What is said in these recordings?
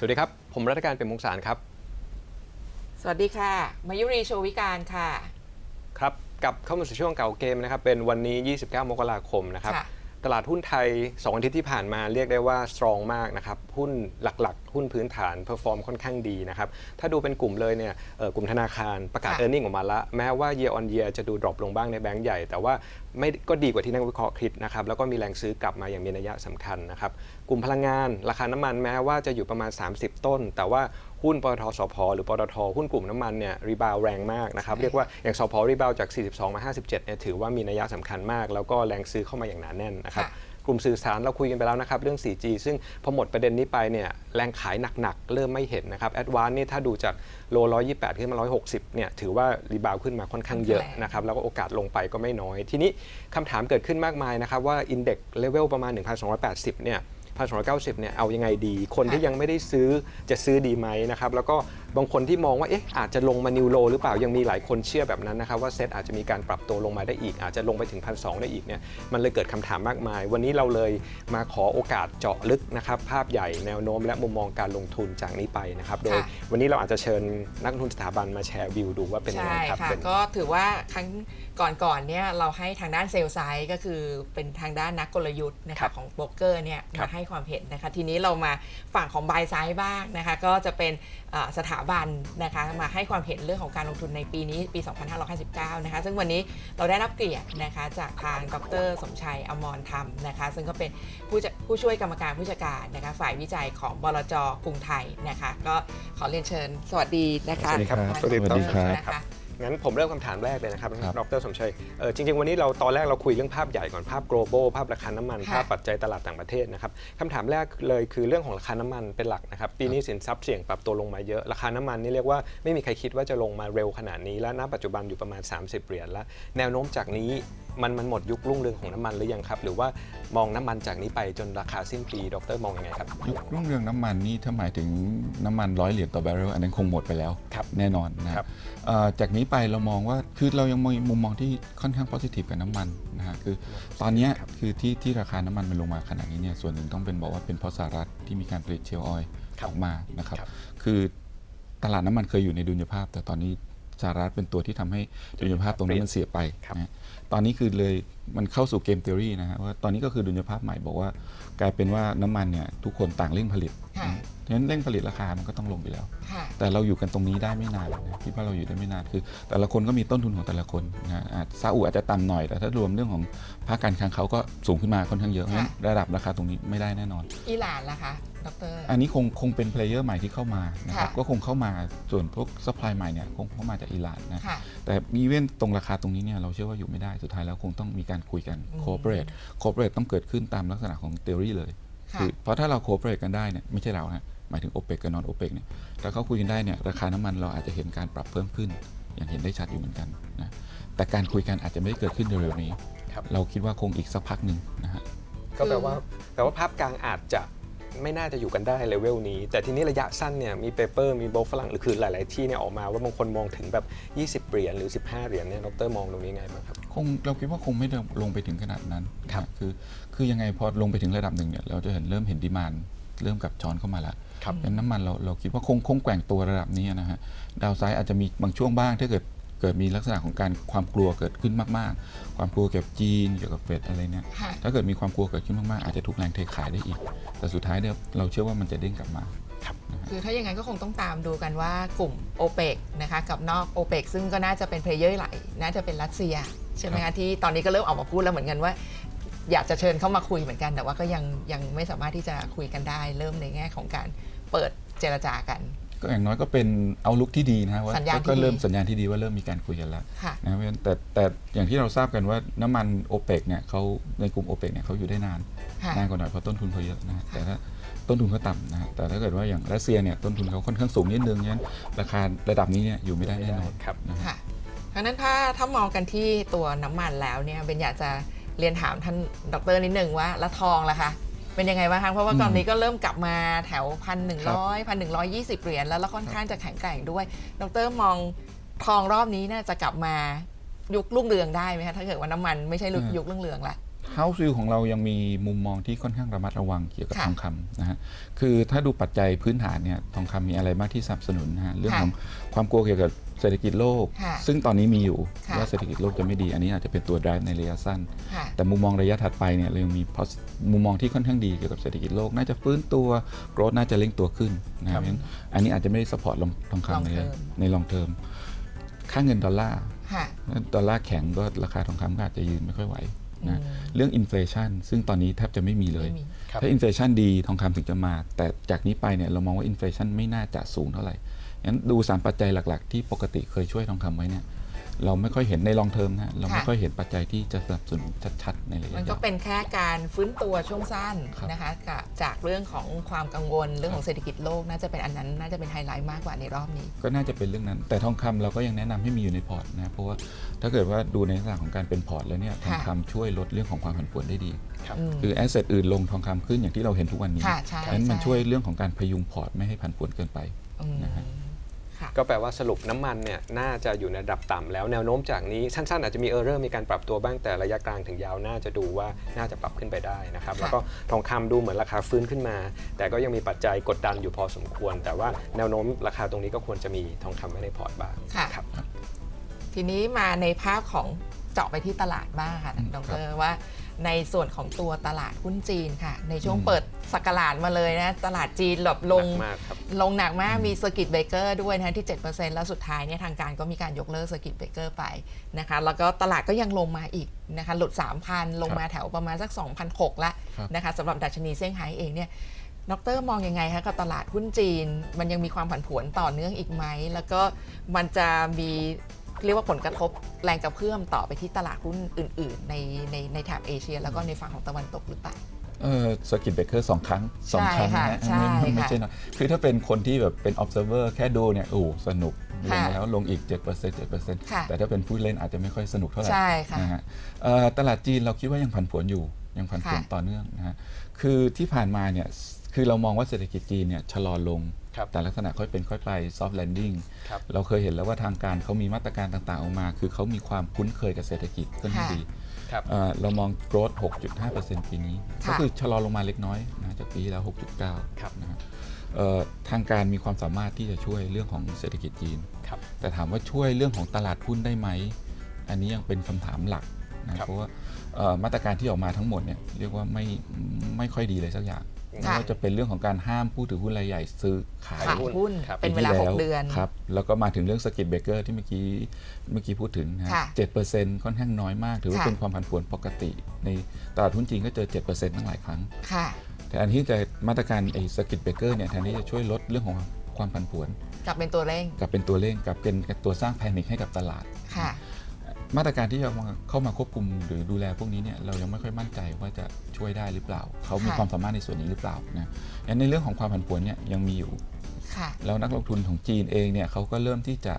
สวัสดีครับ ผมรัตการเป็นมงสารครับ สวัสดีค่ะ มายุรีโชวิการค่ะ ครับกลับเข้ามาสู่ช่วงเก่าเกมนะครับ เป็นวันนี้ 29 มกราคมนะครับ ค่ะ ตลาดหุ้นไทย 2 อาทิตย์ที่ผ่านมาเรียกได้ว่าสตรองมากนะครับ หุ้นหลักๆ หุ้นพื้นฐานเพอร์ฟอร์มค่อนข้างดีนะครับ ถ้าดูเป็นกลุ่มเลยเนี่ยเอ่อกลุ่มธนาคารประกาศค่ะ e a r n i n g ออกมาแล้วแม้ว่า year on year จะดูดรอปลงบ้างในแบงก์ใหญ่ แต่ว่าไม่ก็ดีกว่าที่นักวิเคราะห์คิดนะครับ แล้วก็มีแรงซื้อกลับมาอย่างมีนัยสำคัญนะครับ กลุ่มพลังงานราคาน้ำมันแม้ว่าจะอยู่ประมาณ 30 ต้น แต่ว่า หุ้นปตทสพหรือปตทหุ้นกลุ่มน้ำมันเนี่ยรีบาวแรงมากนะครับใช่เรียกว่าอย่างสพรีบาวจาก 42 มา 57 เนี่ยถือว่ามีนัยสำคัญมาก แล้วก็แรงซื้อเข้ามาอย่างหนาแน่นนะครับค่ะกลุ่มสื่อสารเราคุยกันไปแล้วนะครับเรื่อง 4G ซึ่งพอหมดประเด็นนี้ไปเนี่ยแรงขายหนักๆ เริ่มไม่เห็นนะครับแอดวานนี่ถ้าดูจากโล 128 ขึ้นมา 160 เนี่ยถือว่ารีบาวขึ้นมาค่อนข้างเยอะแรงนะครับแล้วก็โอกาสลงไปก็ไม่น้อย ทีนี้คำถามเกิดขึ้นมากมายนะครับว่า Index Level ประมาณ 1,280 เนี่ย 1,290เนี่ยเอายังไงดี คนที่ยังไม่ได้ซื้อจะซื้อดีไหมนะครับแล้วก็บางคนที่มองว่าเอ๊ะอาจจะลงมานิวโลหรือเปล่ายังมีหลายคนเชื่อแบบนั้นนะครับว่าเซตอาจจะมีการปรับตัวลงมาได้อีก อาจจะลงไปถึง1,200ได้อีกเนี่ยมันเลยเกิดคำถามมากมาย วันนี้เราเลยมาขอโอกาสเจาะลึกนะครับภาพใหญ่แนวโน้ม และมุมมองการลงทุนจากนี้ไปนะครับโดยค่ะวันนี้เราอาจจะเชิญนักลงทุนสถาบันมาแชร์วิวดูว่าเป็นยังใช่ไงครับค่ะเป็นก็ถือว่าครั้งก่อนๆเนี่ยเราให้ทางด้านเซลล์ไซด์ก็คือเป็นทางด้านนักกลยุทธ์นะครัคะบของโบรกเกอร์เนี่ยครับมาให้ความเห็นนะคะทีนี้เรามาฝั่งของบายไซด์บ้างนะคะก็จะเป็นเอ่อสถาบันนะคะมาให้ความเห็นเรื่องของการลงทุนในปีนี้ปี 2559 นะคะ ซึ่งวันนี้เราได้รับเกียรตินะคะจากทางดรสมชัยอมรธรรมนะคะ ซึ่งก็เป็นผู้จะผู้ช่วยกรรมการผู้จัดการนะคะ ฝ่ายวิจัยของบลจกรุงไทยนะคะ ก็ขอเรียนเชิญ สวัสดีนะคะ สวัสดีครับท่านสวัสดีครับดรนะคะ งั้นผมเริ่มคำถามแรกเลยนะครับครับดรสมชัยเอ่อจริง ๆ วันนี้เราตอนแรกเราคุยเรื่องภาพใหญ่ก่อนภาพ global ภาพราคาน้ำมันค่ะภาพปัจจัยตลาดต่างประเทศนะครับคำถามแรกเลยคือเรื่องของราคาน้ำมันเป็นหลักนะครับปีนี้สินทรัพย์เสี่ยงปรับตัวลงมาเยอะ ราคาน้ำมันนี่เรียกว่าไม่มีใครคิดว่าจะลงมาเร็วขนาดนี้ และณปัจจุบันอยู่ประมาณ 30 เหรียญแล้ว แนวโน้มจากนี้ มันมันหมดยุครุ่งเรืองของน้ำมันหรือยังครับ หรือว่ามองน้ำมันจากนี้ไปจนราคาสิ้นปีดรมองยังไงครับ ยุครุ่งเรืองน้ำมันนี่ถ้าหมายถึงน้ำมันร้อยเหรียญต่อแบเรลอันนั้นคงหมดไปแล้วครับแน่นอนนะครับเอ่อจากนี้ไปเรามองว่าคือเรายังมีมุมมองที่ค่อนข้าง positive กับน้ำมันนะฮะคือตอนเนี้ยครับคือที่ที่ราคาน้ำมันมันลงมาขนาดนี้เนี่ยส่วนหนึ่งต้องเป็นบอกว่าเป็นเพราะสหรัฐที่มีการผลิตเชลล์ออยล์ครับออกมานะครับครับ คือตลาดน้ำมันเคยอยู่ในดุลยภาพ แต่ตอนนี้ สหรัฐเป็นตัวที่ทำให้ดุลยภาพตรงนั้นมันเสียไปครับนะตอนนี้คือเลยมันเข้าสู่เกม t h e o รีนะฮะว่าตอนนี้ก็คือดุลยภาพใหม่บอกว่ากลายเป็นว่าน้ำมันเนี่ยทุกคนต่างเร่งผลิต ค่ะนะฉะนั้นเร่งผลิตราคามันก็ต้องลงไปแล้ว ค่ะ แต่เราอยู่กันตรงนี้ได้ไม่นานนะคิดว่าเราอยู่ได้ไม่นานคือ แต่ละคนก็มีต้นทุนของแต่ละคนนะฮะอาจซาอุอาจจะต่ำหน่อยแต่ถ้ารวมเรื่องของภาคการคลังเขาก็สูงขึ้นมาค่อนข้างเยอะเพราะฉะนั้นระดับราคาตรงนี้ไม่ได้แน่นอน อิหร่านล่ะคะ ดร อันนี้คงคงเป็นเพลเยอร์ใหม่ที่เข้ามานะครับค่ะ ก็คงเข้ามาส่วนพวกซัพพลายใหม่เนี่ยคงเข้ามาจากอิหร่านนะ ค่ะ แต่มีเว้นตรงราคาตรงนี้เนี่ยเราเชื่อว่าอยู่ไม่ได้สุดท้ายแล้วคงต้องมีการคุยกันอืม โคเปเรตโคเปเรตต้องเกิดขึ้นตามลักษณะของ t h e o รีเลยค่ะ คือเพราะถ้าเราโคเปเรตกันได้เนี่ยไม่ใช่เราฮะ หมายถึง o p e ปกับนอนโอเปกเนี่ยถ้าเขาคุยกันได้เนี่ยราคาน้ำมันเราอาจจะเห็นการปรับเพิ่มขึ้น อย่างเห็นได้ชัดอยู่เหมือนกันนะแต่การคุยกันอาจจะไม่ได้เกิดขึ้นเร็วๆนี้ครับเราคิดว่าคงอีกสักพักหนึ่งนะฮะก็แปลว่าแปลว่าภาพกลางอาจจะไม่น่าจะอยู่กันได้เลเวลนี้ แต่ทีนี้ระยะสั้นเนี่ยมีเปเปอร์มีโบลกฝรั่งหรือคือหลาย ๆ ที่เนี่ยออกมาว่าบางคนมองถึงแบบ 20 เหรียญหรือ 15 เหรียญเนี่ยดรมองตรงนี้ไงบ้างครับคงเราคิดว่าคงไม่ลงไปถึงขนาดนั้นครับนะคือคือยังไงพอลงไปถึงระดับหนึ่งเนี่ยเราจะเห็นเริ่มเห็นดีมานเริ่มกลับช้อนเข้ามาแล้ว ครับงั้นน้ำมันเราเราคิดว่าคงคงแกว่งตัวระดับนี้นะฮะดาวไซด์อาจจะมีบางช่วงบ้างถ้าเกิดเกิดมีลักษณะของการความกลัวเกิดขึ้นมากๆ ความกลัวเกี่ยวกับจีนเกี่ยวกับเฟดอะไรเนี่ยค่ะ ถ้าเกิดมีความกลัวเกิดขึ้นมากๆอาจจะถูกแรงเทขายได้อีก แต่สุดท้ายเนี่ยเราเชื่อว่ามันจะเด้งกลับมา คือถ้าอย่างนั้นก็คงต้องตามดูกันว่ากลุ่มโอเปกนะคะกับนอกโอเปกซึ่งก็น่าจะเป็นเพลเยอร์ใหญ่น่าจะเป็นรัสเซีย ใช่ไหมครัคะบที่ตอนนี้ก็เริ่มออกมาพูดแล้วเหมือนกันว่า อยากจะเชิญเข้ามาคุยเหมือนกัน แต่ว่าก็ยังยังไม่สามารถที่จะคุยกันได้ เริ่มในแง่ของการเปิดเจรจากัน ก็อย่างน้อยก็เป็นเอาลุกที่ดีนะฮะว่าสัญญาณที่ก็เริ่มดีสัญญาณที่ดีว่าเริ่มมีการคุยกันแล้วค่ะ นะเพราะฉะนั้นแต่แต่อย่างที่เราทราบกันว่าน้ำมันโอเปกเนี่ยเขาในกลุ่มโอเปกเนี่ยเขาอยู่ได้นาน ค่ะ นานกว่าหน่อยเพราะต้นทุนเขาเยอะนะฮะค่ะแต่ถ้าต้นทุนเขาต่ำนะฮะแต่ถ้าเกิดว่าอย่างรัสเซียเนี่ยต้นทุนเขาค่อนข้างสูงนิดนึงงั้นราคาระดับนี้เนี่ยอยู่ไม่ได้แน่นอนครับ นะฮะ ค่ะดังนั้นถ้าถ้ามองกันที่ตัวน้ำมันแล้วเนี่ยเบนอยากจะ เรียนถามท่านดรนิดนึงว่าแล้วทองล่ะคะ เป็นยังไงบ้างคะเพราะว่าอืมตอนนี้ก็เริ่มกลับมาแถวพันหนึ่งครับร้อยพันหนึ่งร้อยยี่สิบเหรียญแล้วแล้วค่อนข้างจะแข็งแกร่งด้วย ดรมองทองรอบนี้น่าจะกลับมายุครุ่งเรืองได้ไหมคะถ้าเกิดว่าน้ำมันไม่ใช่ยุครุ่งเรืองละ House View ของเรายังมีมุมมองที่ค่อนข้างระมัดระวังเกี่ยวกับค่ะทองคำนะฮะ คือถ้าดูปัจจัยพื้นฐานเนี่ยทองคำมีอะไรมากที่สนับสนุนนะฮะเรื่องค่ะของความกลัวเกี่ยวกับ เศรษฐกิจโลก ค่ะซึ่งตอนนี้มีอยู่ค่ะ ว่าเศรษฐกิจโลกจะไม่ดี อันนี้อาจจะเป็นตัว drive ในระยะสั้น ค่ะ แต่มุมมองระยะถัดไปเนี่ยเรายังมี pos- มุมมองที่ค่อนข้างดีเกี่ยวกับเศรษฐกิจโลก น่าจะฟื้นตัว growth น่าจะเร่งตัวขึ้นนะคครัรับบเพราะฉะนั้นอันนี้อาจจะไม่ได้ support ลงทองคำใน Long term ใน long term ค่าเงินดอลลาร์ค่ะดอลลาร์แข็งก็ราคาทองคำก็อาจจะยืนไม่ค่อยไหวอืนะมเรื่องอินฟลชันซึ่งตอนนี้แทบจะไม่มีเลย ไม่มี ครับ ถ้าอินฟลชันดีทองคำถึงจะมา แต่จากนี้ไปเนี่ยเรามองว่าอินฟลชันไม่น่าจะสูงเท่าไหร่ งั้นดูสามปัจจัยหลัก ๆ ที่ปกติเคยช่วยทองคำไว้เนี่ยเราไม่ค่อยเห็นในลองเทอมนะเราไม่ค่ะค่อยเห็นปัจจัยที่จะสนับสนุนชัดๆในระยะมันก็ยาวเป็นแค่การฟื้นตัวช่วงสั้นครับนะคะกับจากเรื่องของความกังวลเรื่องของเศรษฐกิจโลกน่าจะเป็นอันนั้นน่าจะเป็นไฮไลท์มากกว่าในรอบนี้ ก็น่าจะเป็นเรื่องนั้น แต่ทองคำเราก็ยังแนะนำให้มีอยู่ในพอร์ตนะเพราะว่าถ้าเกิดว่าดูในลักษณะของการเป็นพอร์ตแล้วเนี่ยทองคำช่วยลดเรื่องของความผันผวนได้ดีครับอืมคือแอสเซทอื่นลงทองคำขึ้นอย่างที่เราเห็นทุกวันนี้ค่ะใช่นั้นมันใช่ช่วยเรื่องของการพยุงพอร์ตไม่ให้ผันผวนเกินไปอืมนะฮะค่ะ ก็แปลว่าสรุปน้ำมันเนี่ยน่าจะอยู่ในระดับต่ำแล้วแนวโน้มจากนี้สั้นๆ อาจจะมีเออร์เรอร์มีการปรับตัวบ้างแต่ระยะกลางถึงยาวน่าจะดูว่าน่าจะปรับขึ้นไปได้นะครับค่ะแล้วก็ทองคำดูเหมือนราคาฟื้นขึ้นมา แต่ก็ยังมีปัจจัยกดดันอยู่พอสมควร แต่ว่าแนวโน้มราคาตรงนี้ก็ควรจะมีทองคำไว้ในพอร์ตบ้างค่ะครับทีนี้มาในภาพของ เจาะไปที่ตลาดบ้างค่ะอืมดครัรบว่าในส่วนของตัวตลาดหุ้นจีนค่ะ ในช่วงอืมเปิดสักราชมาเลยนะตลาดจีนหลบลงหนักมากครับลงหนักมากมีสกิตเบเกอร์ด้วยนะที่ 7%แล้วสุดท้ายเนี่ยทางการก็มีการยกเลิกสกิตเบเกอร์ไปนะคะแล้วก็ตลาดก็ยังลงมาอีกนะคะหลุด 3,000 ลงมาแถวประมาณสัก2,600ละครับนะคะสำหรับดัชนีเซี่ยงไฮ้เองเนี่ยดรมองยังไงคะกับตลาดหุ้นจีน มันยังมีความผันผวนต่อเนื่องอีกไหม แล้วก็มันจะมี เรียกว่าผลกระทบแรงกระเพื่อมต่อไปที่ตลาดหุ้นอื่น ๆ ในในในแถบเอเชีย แล้วก็ในฝั่งของตะวันตกหรือเปล่าเออสกิทเบเกอร์สองครั้งสองใช่ครั้งค่ะนะฮะใช่ไม่ไม่ค่ะใช่น้อยคือถ้าเป็นคนที่แบบเป็น observer แค่ดูเนี่ยโอ้สนุกลงค่ะแล้วลงอีก 7% 7%ค่ะแต่ถ้าเป็นผู้เล่นอาจจะไม่ค่อยสนุกเท่าไหร่ใช่ค่ะนะฮะเอ่อตลาดจีนเราคิดว่ายังผันผวนอยู่ยังผันผวนค่ะต่อเนื่องนะฮะคือที่ผ่านมาเนี่ย คือเรามองว่าเศรษฐกิจจีนเนี่ยชะลอลง ครับแต่ลักษณะค่อยเป็นค่อยไป soft landing ครับ เราเคยเห็นแล้วว่าทางการเขามีมาตรการต่างๆออกมา คือเขามีความคุ้นเคยกับเศรษฐกิจค่อนข้างค่ะดีครับ เอ่อเรามอง growth 6.5%ปีนี้ ค่ะ ก็คือชะลอลงมาเล็กน้อยนะจากปีที่แล้ว 6.9ครับนะฮะเอ่อทางการมีความสามารถที่จะช่วยเรื่องของเศรษฐกิจจีน ครับ แต่ถามว่าช่วยเรื่องของตลาดหุ้นได้ไหม อันนี้ยังเป็นคำถามหลักนะครับ เพราะว่าเอ่อมาตรการที่ออกมาทั้งหมดเนี่ยเรียกว่าไม่ไม่ค่อยดีเลยสักอย่าง ไม่ค่ะว่าจะเป็นเรื่องของการห้ามผู้ถือหุ้นรายใหญ่ซื้อขายขายหุ้นครับเป็นเวลาปีที่6เดือนครับแล้วก็มาถึงเรื่องสกิทเบเกอร์ที่เมื่อกี้เมื่อกี้พูดถึงนะฮะค่ะเจ็ดเปอร์เซ็นต์ค่อนข้างน้อยมาก ถือว่าค่ะเป็นความผันผวนปกติ ในตลาดหุ้นจีนก็เจอเจ็ดเปอร์เซ็นต์ตั้งหลายครั้งค่ะแต่อันที่จะมาตรการไอ้สกิทเบเกอร์เนี่ยแทนที่จะช่วยลดเรื่องของความผันผวนกลับเป็นตัวเร่งกลับเป็นตัวเร่งกลับเป็นตัวสร้างแพนิคให้กับตลาดค่ะ มาตรการที่จะมาเข้ามาควบคุมหรือดูแลพวกนี้เนี่ยเรายังไม่ค่อยมั่นใจว่าจะช่วยได้หรือเปล่า เขามีค่ะความสามารถในส่วนนี้หรือเปล่านะงั้นในเรื่องของความผันผวนเนี่ยยังมีอยู่ค่ะแล้วนักลงทุนของจีนเองเนี่ยเขาก็เริ่มที่จะ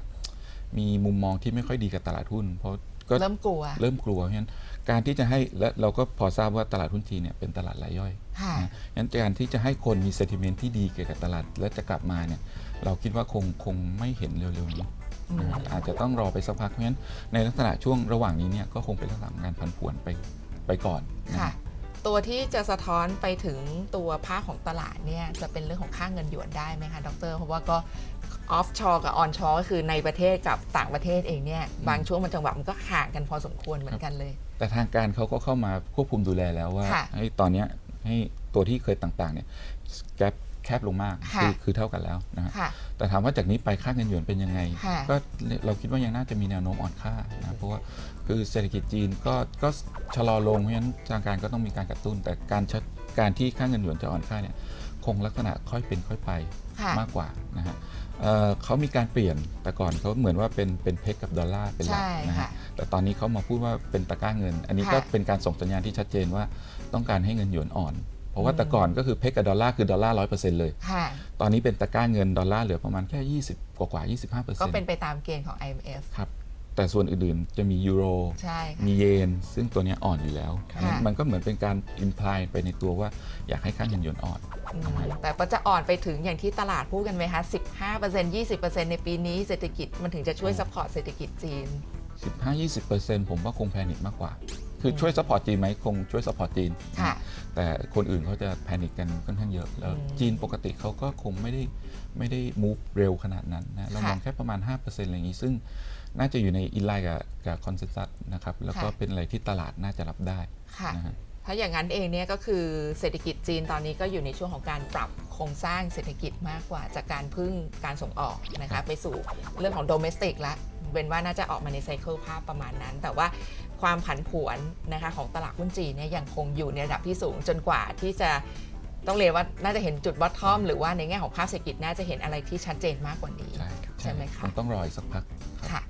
มีมุมมองที่ไม่ค่อยดีกับตลาดหุ้น เพราะก็เริ่มกลัว เริ่มกลัวเพราะฉะนั้นการที่จะให้และเราก็พอทราบว่าตลาดหุ้นจีนเนี่ยเป็นตลาดรายย่อยค่ะนะงั้นการที่จะให้คนมี sentiment ที่ดีเกี่ยวกับตลาดและจะกลับมาเนี่ยเราคิดว่าคงคงไม่เห็นเร็วๆนี้ อืมนะอาจจะต้องรอไปสักพักเพราะฉะนั้นในลักษณะช่วงระหว่างนี้เนี่ยก็คงเป็นลักษณะของการผันผวนไปไปก่อนนะค่ะตัวที่จะสะท้อนไปถึงตัวภาพของตลาดเนี่ยจะเป็นเรื่องของค่าเงินหยวนได้ไหมคะดรเพราะว่าก็ออฟชอร์กับออนชอร์ก็คือในประเทศกับต่างประเทศเองเนี่ยบางช่วงมันจังหวะมันก็ห่างกันพอสมควรเหมือนกันเลย แต่ทางการเขาก็เข้ามาควบคุมดูแลแล้วว่าค่ะ ให้ตอนเนี้ยให้ตัวที่เคยต่างๆเนี่ยแกปแคบลงมากค่ะคือคือเท่ากันแล้วนะฮะค่ะแต่ถามว่าจากนี้ไปค่าเงินหยวนเป็นยังไง ค่ะก็เราคิดว่ายังน่าจะมีแนวโน้มอ่อนค่านะเพราะว่าคือเศรษฐกิจจีนก็ก็ชะลอลงเพราะฉะนั้นทางการก็ต้องมีการกระตุ้น แต่การชัดการที่ค่าเงินหยวนจะอ่อนค่าเนี่ยคงลักษณะค่อยเป็นค่อยไปค่ะมากกว่านะฮะเอ่อเขามีการเปลี่ยนแต่ก่อนเขาเหมือนว่าเป็นเป็นเพกกับดอลลาร์เป็นหลักใช่นะค่ะฮะแต่ตอนนี้เขามาพูดว่าเป็นตะกร้าเงิน อันนี้ก็ค่ะ เป็นการส่งสัญญาณที่ชัดเจนว่าต้องการให้เงินหยวนอ่อน เพราะว่าอืมแต่ก่อนก็คือเพกกับดอลลาร์คือดอลลาร์ร้อยเปอร์เซ็นต์เลย ค่ะ ตอนนี้เป็นตะกร้าเงินดอลลาร์เหลือประมาณแค่ 20 กว่ากว่าๆ25เปอร์ก็เซ็นต์เป็นไปตามเกณฑ์ของ IMF ครับ แต่ส่วนอื่นๆจะมียูโร ใช่ค่ะ มีเยน ซึ่งตัวเนี้ยอ่อนอยู่แล้วค่ะงั้นมันก็เหมือนเป็นการอิมพลายไปในตัวว่าอยากให้ค่าเงินหยวนอ่อน อืมแต่ก็จะอ่อนไปถึงอย่างที่ตลาดพูดกันไหมคะ15% 20%ในปีนี้เศรษฐกิจมันถึงจะช่วยซัพพอร์ตเศรษฐกิจจีน 15-20%ผมว่าคงแพนิคมากกว่า คือช่วยซัพพอร์ตจีนไหมคงช่วยซัพพอร์ตจีน ค่ะ แต่คนอื่นเขาจะแพนิคกันค่อนข้างเยอะแล้วอืมจีนปกติเขาก็คงไม่ได้ไม่ได้มูฟเร็วขนาดนั้นนะเราค่ะมองแค่ประมาณ 5%อะไรอย่างนี้ ซึ่งน่าจะอยู่ในอินไลน์กับกับคอนเซนแซสนะครับ แล้วก็ค่ะเป็นอะไรที่ตลาดน่าจะรับได้ค่ะนะฮะเพราะอย่างนั้นเองเนี่ยก็คือเศรษฐกิจจีนตอนนี้ก็อยู่ในช่วงของการปรับโครงสร้างเศรษฐกิจมากกว่าจากการพึ่งการส่งออกนะคะไปสู่เรื่องของโดเมสติกละ เป็นว่าน่าจะออกมาในไซเคิลภาพประมาณนั้น แต่ว่า ความผันผวนนะคะของตลาดหุ้นจีนเนี่ยยังคงอยู่ในระดับที่สูงจนกว่าที่จะต้องเรียกว่าน่าจะเห็นจุดบอททอมหรือว่าในแง่ของภาพเศรษฐกิจน่าจะเห็นอะไรที่ชัดเจนมากกว่านี้ ใช่ใช่ไหมคะมันต้องรออีกสักพักค่ะ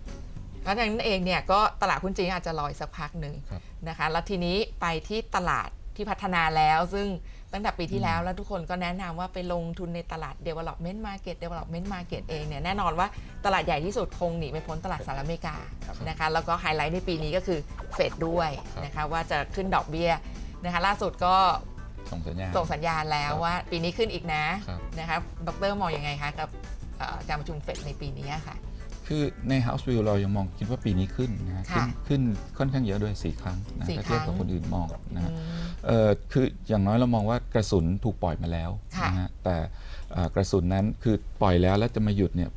เพราะฉะนั้นเองเนี่ยก็ตลาดหุ้นจีนอาจจะรออีกสักพักหนึ่งครับนะคะ แล้วทีนี้ไปที่ตลาดที่พัฒนาแล้วซึ่ง ตั้งแต่ปีที่แล้วแล้วทุกคนก็แนะนำว่าไปลงทุนในตลาด development market development market เองเนี่ยแน่นอนว่าตลาดใหญ่ที่สุดคงหนีไม่พ้นตลาดสหรัฐอเมริกาครับนะคะแล้วก็ไฮไลท์ในปีนี้ก็คือเฟดด้วยนะคะว่าจะขึ้นดอกเบี้ยนะคะล่าสุดก็ส่งสัญญาณส่งสัญญาณแล้วครับว่าปีนี้ขึ้นอีกนะครับนะคะดรมองยังไงคะกับเอ่อการประชุมเฟดในปีนี้ค่ะ คือใน House View เรายังมองคิดว่าปีนี้ขึ้นนะฮะขึ้ค่ะนขึ้นค่อนข้างเยอะด้วย 4 ครั้งนะสี่ถ้าเทียบครั้กับงคนอื่นมองนะฮะอืมเอ่อคืออย่างน้อยเรามองว่ากระสุนถูกปล่อยมาแล้วค่ะ นะฮะแต่เอ่อกระสุนนั้นคือปล่อยแล้วแล้วจะมาหยุดเนี่ย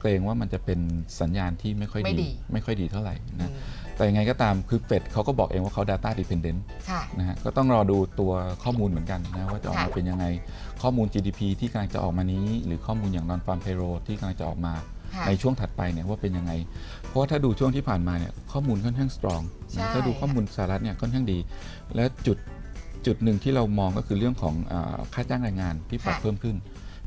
เกรงว่ามันจะเป็นสัญญาณที่ไม่ค่อยไม่ดีไม่ค่อยดีเท่าไหร่อืนะมแต่ยังไงก็ตามคือเฟดเขาก็บอกเองว่าเขา data dependent ค่ะ นะฮะก็ต้องรอดูตัวข้อมูลเหมือนกันนะว่าจะออกมาค่ะเป็นยังไงข้อมูล GDP ที่กำลังจะออกมานี้ หรือข้อมูลอย่าง non farm payroll ที่กำลังจะออกมาค่ะ ในช่วงถัดไปเนี่ยว่าเป็นยังไง เพราะว่าถ้าดูช่วงที่ผ่านมาเนี่ยข้อมูลค่อนข้าง strong ใช่นะถ้าดูข้อมูลสหรัฐเนี่ยค่อนข้างดี และจุดจุดหนึ่งที่เรามองก็คือเรื่องของอาค่าจ้างแรงงานที่ปรับค่ะเพิ่มขึ้น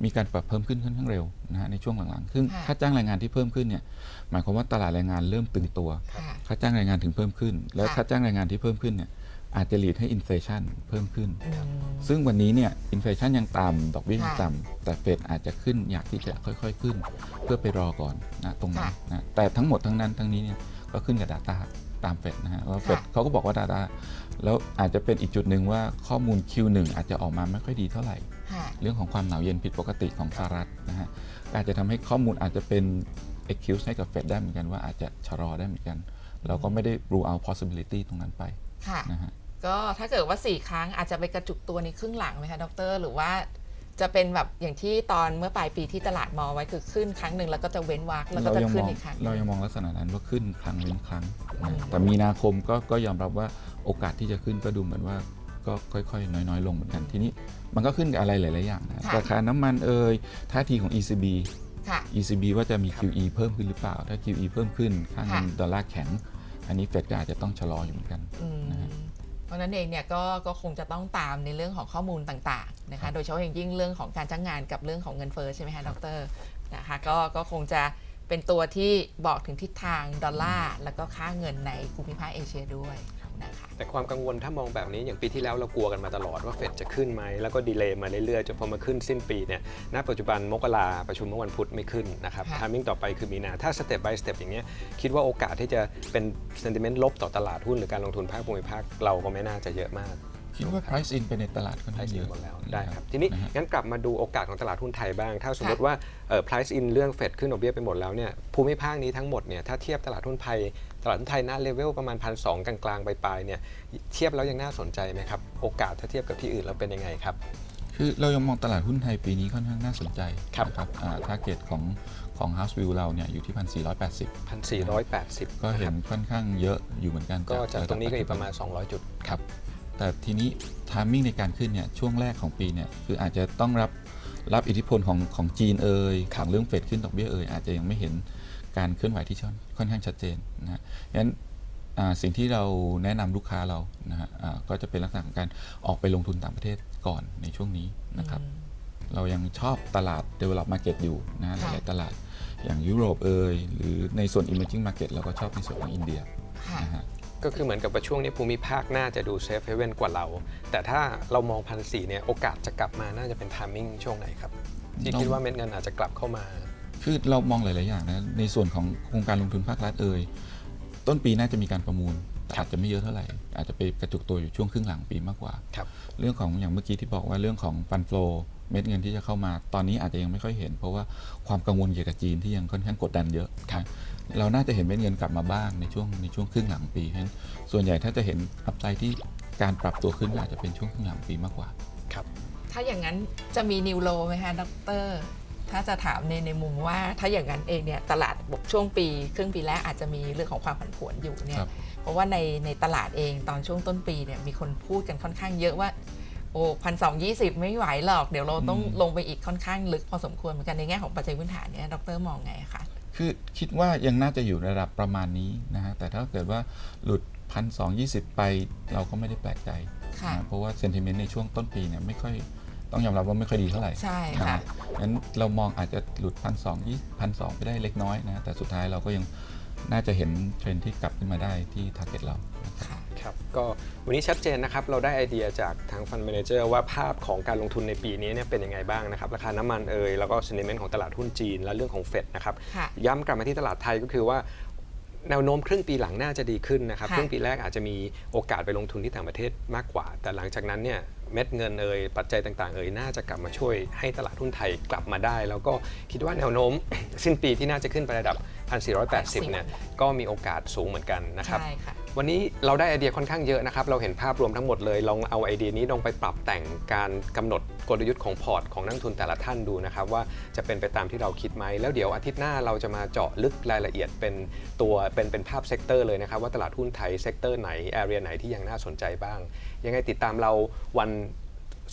มีการปรับเพิ่มขึ้นค่อนข้างเร็วนะฮะในช่วงหลังๆซึ่งค่ะค่าจ้างแรงงานที่เพิ่มขึ้นเนี่ยหมายความว่าตลาดแรงงานเริ่มตึงตัว ค่ะค่าจ้างแรงงานถึงเพิ่มขึ้น แล้วค่ะค่าจ้างแรงงานที่เพิ่มขึ้นเนี่ย อาจจะหลีดให้อินฟลชันเพิ่มขึ้นอืมซึ่งวันนี้เนี่ยอินฟลชันยังต่ำดอกเบี้ยยังค่ะต่ำแต่เฟดอาจจะขึ้นอยากที่จะค่อยๆขึ้น เพื่อไปรอก่อนนะตรงนั้นค่ะนะแต่ทั้งหมดทั้งนั้นทั้งนี้เนี่ยก็ขึ้นกับ Data ตามเฟดนะฮะว่าเฟดค่ะเขาก็บอกว่า Data แล้วอาจจะเป็นอีกจุดหนึ่งว่าข้อมูล Q1 อาจจะออกมาไม่ค่อยดีเท่าไหร่ค่ะเรื่องของความหนาวเย็นผิดปกติของสหรัฐนะฮะอาจจะทำให้ข้อมูลอาจจะเป็น excuse ให้กับเฟดได้เหมือนกันว่าอาจจะชะลอได้เหมือนกัน เราก็ไม่ได้ rule out possibility ตรงนั้นไปค่ะนะฮะ ก็ถ้าเกิดว่า 4 ครั้งอาจจะไปกระจุกตัวในครึ่งหลังไหมคะดร หรือว่าจะเป็นแบบอย่างที่ตอนเมื่อปลายปีที่ตลาดมองไว้คือขึ้นครั้งหนึ่งแล้วก็จะเว้นวักแล้วก็เราจะยังขึ้มนองอีกครั้ง เรายังมองลักษณะนั้นว่าขึ้นครั้งเว้นครั้งอืมนะแต่มีนาคมก็ก็ยอมรับว่าโอกาสที่จะขึ้นก็ดูเหมือนว่าก็ค่อยๆ น้อยๆ ลงเหมือนกันทีนี้มันก็ขึ้นกับอะไรหลายๆอย่างนะค่ะ ราคาน้ำมันเอ่ยท่าทีของ ECB ค่ะ ECB ว่าจะมี QE เพิ่มขึ้นหรือเปล่า ถ้า QE เพิ่มขึ้นค่าเงินค่ะดอลลาร์แข็ง อันนี้เฟดก็อาจจะต้องชะลออยู่เหมือนกัน อืมนะฮะ เพราะฉะนั้นเองเนี่ยก็ก็คงจะต้องตามในเรื่องของข้อมูลต่างๆนะคะโดยเฉพาะอย่างยิ่งเรื่องของการจ้างงานกับเรื่องของเงินเฟ้อใช่ไหมคะดรนะคะก็ก็คงจะเป็นตัวที่บอกถึงทิศทางดอลลาร์แล้วก็ค่าเงินในภูมิภาคเอเชียด้วย นะคะ แต่ความกังวลถ้ามองแบบนี้อย่างปีที่แล้วเรากลัวกันมาตลอดว่าเฟดจะขึ้นไหมแล้วก็ดีเลย์มาเรื่อยๆจนพอมาขึ้นสิ้นปีเนี่ยณปัจจุบันมกราประชุมเมื่อวันพุธไม่ขึ้นนะครับค่ะ ทามมิ่งต่อไปคือมีนาถ้าสเต็ป by สเต็ปอย่างเงี้ยคิดว่าโอกาสที่จะเป็น sentiment ลบต่อตลาดหุ้นหรือการลงทุนภาคภูมิภาคเราก็ไม่น่าจะเยอะมาก คิดว่า price in ไปในตลาดค่อนข้าง price เย in อะหมดแล้วได้ครับ ทีนี้ะฮะงั้นกลับมาดูโอกาสของตลาดหุ้นไทยบ้าง ถ้าสมมติค่ะว่าเอ่อ price in เรื่องเฟดขึ้นดอกเบี้ยไปหมดแล้วเนี่ยภูมิภาคนี้ทั้งหมดเนี่ยถ้าเทียบตลาดหุ้นไทย ตลาดหุ้นไทยหน้าเลเวลประมาณพันสกลางๆปลายๆเนี่ยเทียบแล้วยังน่าสนใจไหมครับโอกาสถ้าเทียบกับที่อื่นแล้วเป็นยังไงครับคือเรายังมองตลาดหุ้นไทยปีนี้ค่อนข้างน่าสนใจครับนะครับทาร์เก็ตของของ House View เราเนี่ยอยู่ที่ 1,480 1,480 ก็เห็นค่อนข้างเยอะอยู่เหมือนกันก็จากตรงนี้ก็อีกประมาณปัจจุบั200 จุดนครับแต่ทีนี้ทามมิ่งในการขึ้นเนี่ยช่วงแรกของปีเนี่ยคืออาจจะต้องรับรับอิทธิพลของของจีนเอ่ยของเรื่องเฟดขึ้นดอกเบี้ยเอ่ยอาจจะยังไม่เห็น การเคลื่อนไหวที่ค่อนข้างชัดเจนนะฮะงั้นอ่าสิ่งที่เราแนะนำลูกค้าเรานะฮะอ่าก็จะเป็นลักษณะของการออกไปลงทุนต่างประเทศก่อนในช่วงนี้นะครับ เรายังชอบตลาด develop market อยู่นะหค่ะลายๆตลาดอย่างยุโรปเอ่ยหรือในส่วน emerging market เราก็ชอบในส่วนของอินเดียค่ะนะฮะก็คือเหมือนกับว่าช่วงนี้ภูมิภาคน่าจะดูเซฟเฮเว่นกว่าเรา แต่ถ้าเรามองพันสี่เนี่ยโอกาสจะกลับมาน่าจะเป็นทามมิ่งช่วงไหนครับ ที่คิดว่าเม็ดเงินอาจจะกลับเข้ามา คือเรามองหลาย ๆ อย่างนะในส่วนของโครงการลงทุนภาครัฐเอ่ยต้นปีน่าจะมีการประมูลแต่อาจจะไม่เยอะเท่าไหร่ อาจจะไปกระจุกตัวอยู่ช่วงครึ่งหลังปีมากกว่า ครับ เรื่องของอย่างเมื่อกี้ที่บอกว่าเรื่องของฟันโฟลเม็ดเงินที่จะเข้ามา ตอนนี้อาจจะยังไม่ค่อยเห็น เพราะว่าความกังวลเกี่ยวกับจีนที่ยังค่อนข้างกดดันเยอะนะเราน่าจะเห็นเม็ดเงินกลับมาบ้างในช่วงในช่วงครึ่งหลังปีเพราะฉะนั้นส่วนใหญ่ถ้าจะเห็นอัพไซด์ที่การปรับตัวขึ้นก็อาจจะเป็นช่วงครึ่งหลังปีมากกว่าครับถ้าอย่างนั้นจะมีนิวโลไหมคะดร ถ้าจะถามในในมุมว่าถ้าอย่างนั้นเองเนี่ยตลาดบอกช่วงปี ครึ่งปีแรกอาจจะมีเรื่องของความผันผวนอยู่เนี่คยรับเพราะว่าในในตลาดเองตอนช่วงต้นปีเนี่ยมีคนพูดกันค่อนข้างเยอะว่าโอ้พันสองยี่สิบไม่ไหวหรอก เดี๋ยวเราต้องอืมลงไปอีกค่อนข้างลึกพอสมควรเหมือนกันในแง่ของปัจจัยพื้นฐานเนี่ยดรมองไงคะคือคิดว่ายังน่าจะอยู่ระดับประมาณนี้นะฮะแต่ถ้าเกิดว่าหลุดพันสองยี่สิบไปเราก็ไม่ได้แปลกใจค่ะนะเพราะว่าเซนติเมนต์ในช่วงต้นปีเนี่ยไม่ค่อย ต้องยอมรับว่าไม่ค่อยดีเท่าไหร่ใช่นะค่ะฮะงั้นเรามองอาจจะหลุดพันสองยี่พันสองไปได้เล็กน้อยนะแต่สุดท้ายเราก็ยังน่าจะเห็นเทรนด์ที่กลับขึ้นมาได้ที่ t a r g e t เราค่ะครับก็วันนี้ชัดเจนนะครับ เราได้ไอเดียจากทางฟัน d ม a นเจอร์ว่าภาพของการลงทุนในปีนี้เนี่ยเป็นยังไงบ้างนะครับ ราคาน้ำมันเอ่ยแล้วก็ sentiment ของตลาดหุ้นจีน และเรื่องของเฟดนะครับค่ะย้ำกลับมาที่ตลาดไทยก็คือว่าแนวโน้มครึ่งปีหลังน่าจะดีขึ้นนะครับค่ะครึ่งปีแรกอาจจะมีโอกาสไปลงทุนที่ต่างประเทศมากกว่า แต่หลังจากนั้นเนี่ย เม็ดเงินเอ่ยปัจจัยต่างๆเอ่ยน่าจะกลับมาช่วยให้ตลาดหุ้นไทยกลับมาได้ แล้วก็คิดว่าแนวโน้มสิ้นปีที่น่าจะขึ้นไประดับ 1,480 เนี่ย ก็มีโอกาสสูงเหมือนกันนะครับ ใช่ค่ะ วันนี้เราได้ไอเดียค่อนข้างเยอะนะครับ เราเห็นภาพรวมทั้งหมดเลย ลองเอาไอเดียนี้ลองไปปรับแต่งการกำหนดกลยุทธ์ของพอร์ตของนักลงทุนแต่ละท่านดูนะครับ ว่าจะเป็นไปตามที่เราคิดไหม แล้วเดี๋ยวอาทิตย์หน้าเราจะมาเจาะลึกรายละเอียดเป็นตัวเป็นเป็นภาพเซกเตอร์เลยนะครับ ว่าตลาดหุ้นไทยเซกเตอร์ไหนแอเรียไหนที่ยังน่าสนใจบ้าง ยังไงติดตามเราวัน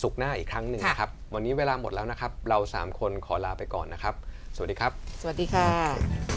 ศุกร์หน้าอีกครั้งหนึ่งค่ะนะครับ วันนี้เวลาหมดแล้วนะครับ เราสามคนขอลาไปก่อนนะครับ สวัสดีครับ สวัสดีค่ะ